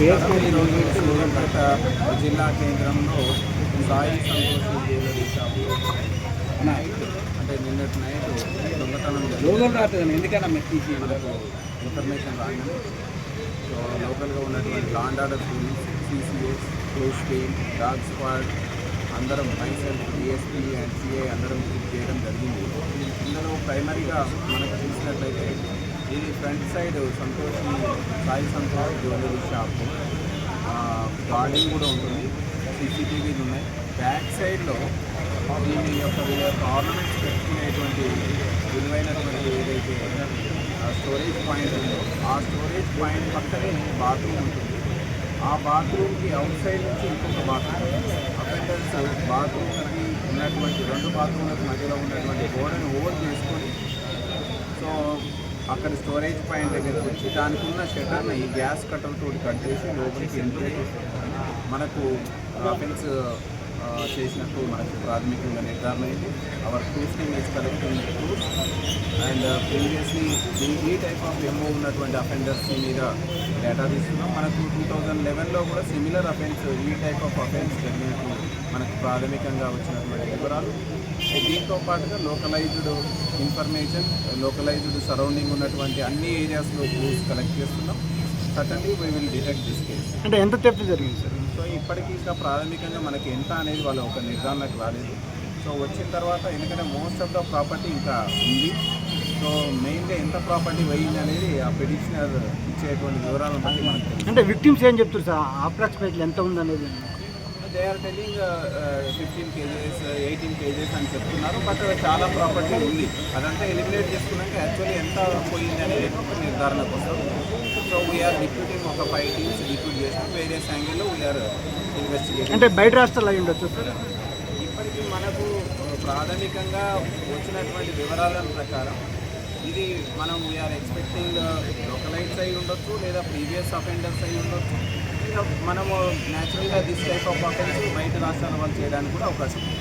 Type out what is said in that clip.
ఈరోజు సూర్యాపేట జిల్లా కేంద్రంలో సాయి సంతోష్ జ్యువెలరీ షాప్లో నైట్ అంటే నిన్నటి నైట్ దొంగతనం జరిగింది లోగోలు రాలేదు ఎందుకన్నా మెత్తీసి మనకు ఇన్ఫర్మేషన్ రాగానే సో లోకల్గా ఉన్నటువంటి law and order police CCS clues team dog squad అందరం మైసెల్ఫ్ డిఎస్పీ అండ్ సిఐ అందరం చేయడం జరిగింది ఇందులో ప్రైమరీగా మనకు చూసినట్లయితే ఇది front side Santosh Sai Santosh jewellery shop. Garden కూడా ఉంటుంది. సీసీటీవీలు ఉన్నాయి. బ్యాక్ సైడ్లో దీని యొక్క యొక్క ఆర్నమెంట్స్ పెట్టుకునేటువంటి విలువైనటువంటి ఏదైతే స్టోరేజ్ పాయింట్ ఉందో ఆ స్టోరేజ్ పాయింట్ పక్కనే బాత్రూమ్ ఉంటుంది. ఆ బాత్రూమ్కి అవుట్ సైడ్ నుంచి ఇంకొక బాత్రూమ్ అఫెండర్స్ బాత్రూమ్కి ఉన్నటువంటి రెండు బాత్రూమ్లకు మధ్యలో ఉన్నటువంటి అక్కడ స్టోరేజ్ పాయింట్ దగ్గరికి వచ్చి దానికి ఉన్న షటర్ని ఈ గ్యాస్ కట్టలతో కట్ చేసి లోపలికి ఎంట్రీ మనకు అఫెన్స్ చేసినట్టు మనకు ప్రాథమికంగా నిర్ధారణ అయింది our proofing is collecting proof and previously ఈ టైప్ ఆఫ్ ఎంఓ ఉన్నటువంటి అఫెండర్స్ మీద డేటా తీసుకున్నాం. మనకు టూ థౌజండ్ లెవెన్లో కూడా సిమిలర్ అఫెన్స్ ఈ టైప్ ఆఫ్ అఫెన్స్ జరిగినట్టు మనకు ప్రాథమికంగా వచ్చినటువంటి వివరాలు. దీంతో పాటుగా లోకలైజ్డ్ ఇన్ఫర్మేషన్ లోకలైజ్డ్ సరౌండింగ్ ఉన్నటువంటి అన్ని ఏరియాస్లో ప్రూఫ్స్ కలెక్ట్ చేస్తున్నాం. Suddenly we will detect this case అంటే ఎంత తెఫ్ట్ జరిగింది సార్ సో ఇప్పటికీ ఇంకా ప్రాథమికంగా మనకి ఎంత అనేది వాళ్ళు ఒక నిర్ధారణకు రాలేదు. సో వచ్చిన తర్వాత ఎందుకంటే మోస్ట్ ఆఫ్ ద ప్రాపర్టీ ఇంకా ఉంది. సో మెయిన్గా ఎంత ప్రాపర్టీ పోయింది అనేది ఆ పిటిషనర్ ఇచ్చేటువంటి వివరాలను బట్టి మనకు అంటే విక్టిమ్స్ ఏం చెప్తారు సార్? అప్రాక్సిమేట్లీ ఎంత ఉందనేది they are telling fifteen kgs eighteen kgs అని చెప్తున్నారు. బట్ చాలా ప్రాపర్టీ ఉంది. అదంతా ఎలిమినేట్ చేసుకున్నాక యాక్చువల్లీ ఎంత పోయింది అనేది ఒక నిర్ధారణకు వస్తాం సో వీఆర్ డిప్యూటింగ్ ఒక ఫైవ్ టీమ్స్ డిప్యూట్ చేసి వేరియస్ యాంగిల్లో వీఆర్ ఇన్వెస్టిగేషన్ అంటే బయట రాష్ట్రాలు అయి ఉండొచ్చు సార్? ఇప్పటికీ మనకు ప్రాథమికంగా వచ్చినటువంటి వివరాల ప్రకారం ఇది మనం వీఆర్ ఎక్స్పెక్టింగ్ లోకలైట్స్ అయి ఉండొచ్చు లేదా ప్రీవియస్ అఫెండర్స్ అయి ఉండొచ్చు. ఇంకా మనము న్యాచురల్గా దిస్ టైప్ ఆఫ్ అఫెన్స్ బయట రాష్ట్రాల వాళ్ళు చేయడానికి కూడా అవకాశం ఉంది.